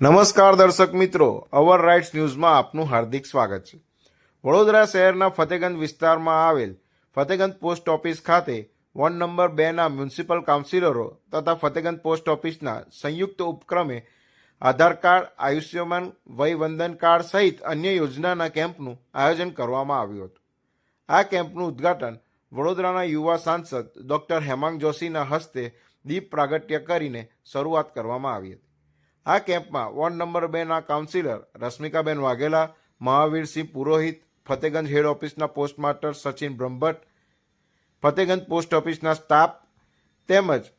નમસ્કાર દર્શક મિત્રો, અવર રાઇટ્સ ન્યૂઝમાં આપનું હાર્દિક સ્વાગત છે. વડોદરા શહેરના ફતેગંજ વિસ્તારમાં આવેલ ફતેગંજ પોસ્ટ ઓફિસ ખાતે વોર્ડ નંબર બેના મ્યુનિસિપલ કાઉન્સિલરો તથા ફતેગંજ પોસ્ટ ઓફિસના સંયુક્ત ઉપક્રમે આધાર કાર્ડ, આયુષ્યમાન વયવંદન કાર્ડ સહિત અન્ય યોજનાના કેમ્પનું આયોજન કરવામાં આવ્યું હતું. આ કેમ્પનું ઉદ્ઘાટન વડોદરાના યુવા સાંસદ ડોક્ટર હેમાંગ જોશીના હસ્તે દીપ પ્રાગટ્ય કરીને શરૂઆત કરવામાં આવી હતી. આ કેમ્પમાં વોર્ડ નંબર બેના કાઉન્સિલર રશ્મિકાબેન વાઘેલા મહાવીરસિંહ પુરોહિત, ફતેગંજ હેડ ઓફિસના post master Sachin Brahmbhatt, Fatehganj post ઓફિસના સ્ટાફ તેમજ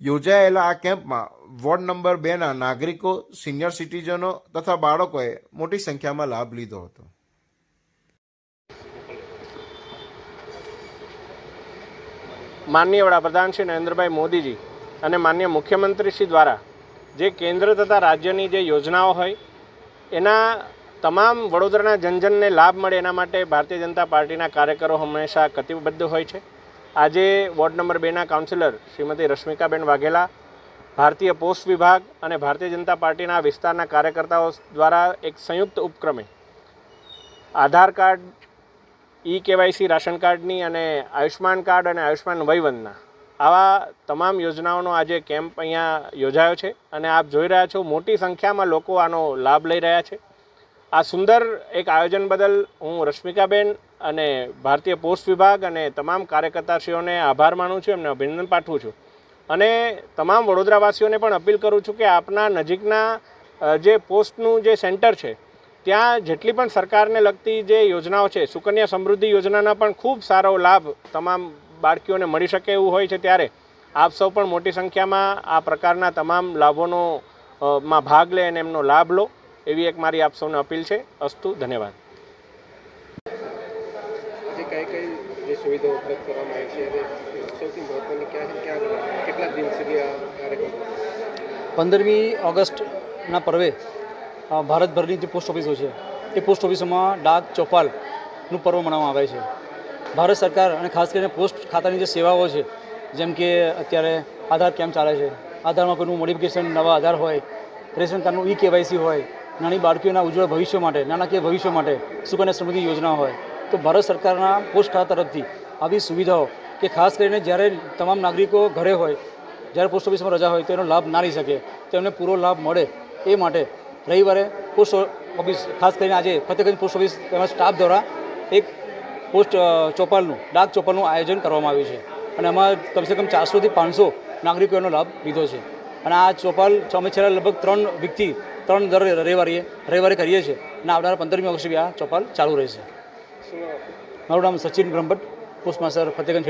યોજાયેલા આ કેમ્પમાં વોર્ડ નંબર બેના નાગરિકો, સિનિયર સિટીઝનો તથા બાળકોએ મોટી સંખ્યામાં લાભ લીધો હતો. માનનીય વડાપ્રધાન શ્રી નરેન્દ્રભાઈ મોદીજી અને માન્ય મુખ્યમંત્રી શ્રી દ્વારા જે કેન્દ્ર તથા રાજ્યની જે યોજનાઓ હોય, એના તમામ વડોદરાના જનજનને લાભ મળે એના માટે ભારતીય જનતા પાર્ટીના કાર્યકરો હંમેશા કટિબદ્ધ હોય છે. આજે વોર્ડ નંબર બેના કાઉન્સિલર શ્રીમતી રશ્મિકાબેન વાઘેલા, ભારતીય પોસ્ટ વિભાગ અને ભારતીય જનતા પાર્ટીના વિસ્તારના કાર્યકર્તાઓ દ્વારા એક સંયુક્ત ઉપક્રમે Aadhaar card, e KYC, ration કાર્ડની અને આયુષ્માન કાર્ડ અને આયુષ્માન વયવંદના આવા તમામ યોજનાઓનો આજે કેમ્પ અહીંયા યોજાયો છે અને આપ જોઈ રહ્યા છો મોટી સંખ્યામાં લોકો આનો લાભ લઈ રહ્યા છે. આ સુંદર એક આયોજન બદલ હું રશ્મિકાબેન અને ભારતીય પોસ્ટ વિભાગ અને તમામ કાર્યકર્તાશ્રીઓને આભાર માનું છું, એમને અભિનંદન પાઠવું છું. અને તમામ વડોદરાવાસીઓને પણ અપીલ કરું છું કે આપના નજીકના જે પોસ્ટનું જે સેન્ટર છે, ત્યાં જેટલી પણ સરકારને લગતી જે યોજનાઓ છે, સુકન્યા સમૃદ્ધિ યોજનાના પણ ખૂબ સારો લાભ તમામ બાળકીઓને મળી શકે એવું હોય છે ત્યારે આપ સૌ પણ મોટી સંખ્યામાં આ પ્રકારના તમામ લાભોનો માં ભાગ લે અને એમનો લાભ લો એવી એક મારી આપ સૌને અપીલ છે. અસ્તુ ધન્યવાદ. જે કઈ કઈ જે સુવિધાઓ ઉપલબ્ધ કરવામાં આવી છે એ સૌથી મહત્વની ક્યાં છે ક્યાં કેટલા દિન સુધી આ કાર્યક્રમ પંદરમી ઓગસ્ટના પર્વે ભારતભરની જે પોસ્ટ ઓફિસો છે એ પોસ્ટ ઓફિસોમાં ડાક ચોપાલનું પર્વ મનાવવામાં આવે છે. ભારત સરકાર અને ખાસ કરીને પોસ્ટ ખાતાની જે સેવાઓ છે, જેમ કે અત્યારે આધાર કેમ્પ ચાલે છે, આધારમાં કોઈનું મોડિફિકેશન, નવા આધાર હોય, રેશન કાર્ડનું ઈ કેવાયસી હોય, નાની બાળકીઓના ઉજ્જવળ ભવિષ્ય માટે, નાણાકીય ભવિષ્ય માટે સુકન્યા સમૃદ્ધિ યોજના હોય, તો ભારત સરકારના પોસ્ટ ખાતા તરફથી આવી સુવિધાઓ કે ખાસ કરીને જ્યારે તમામ નાગરિકો ઘરે હોય, જ્યારે પોસ્ટ ઓફિસમાં રજા હોય, તો એનો લાભ ના લઈ શકે, તો એમને પૂરો લાભ મળે એ માટે રવિવારે પોસ્ટ ઓફિસ, ખાસ કરીને આજે ફતેગંજ પોસ્ટ ઓફિસ તેમજ સ્ટાફ દ્વારા એક પોસ્ટ ચોપાલનું ડાક ચોપાલનું આયોજન કરવામાં આવ્યું છે. અને એમાં કમસે કમ ચારસોથી પાંચસો નાગરિકો એનો લાભ લીધો છે. અને આ ચોપાલ અમે છેલ્લા લગભગ ત્રણ વીકથી ત્રણ દર રવિવારે રવિવારે કરીએ છીએ. અને આવનારા પંદરમી ઓગસ્ટ સુધી આ ચોપાલ ચાલુ રહેશે? મારું નામ સચિન બ્રહ્મભટ્ટ પોસ્ટ માસ્ટર ફતેગંજ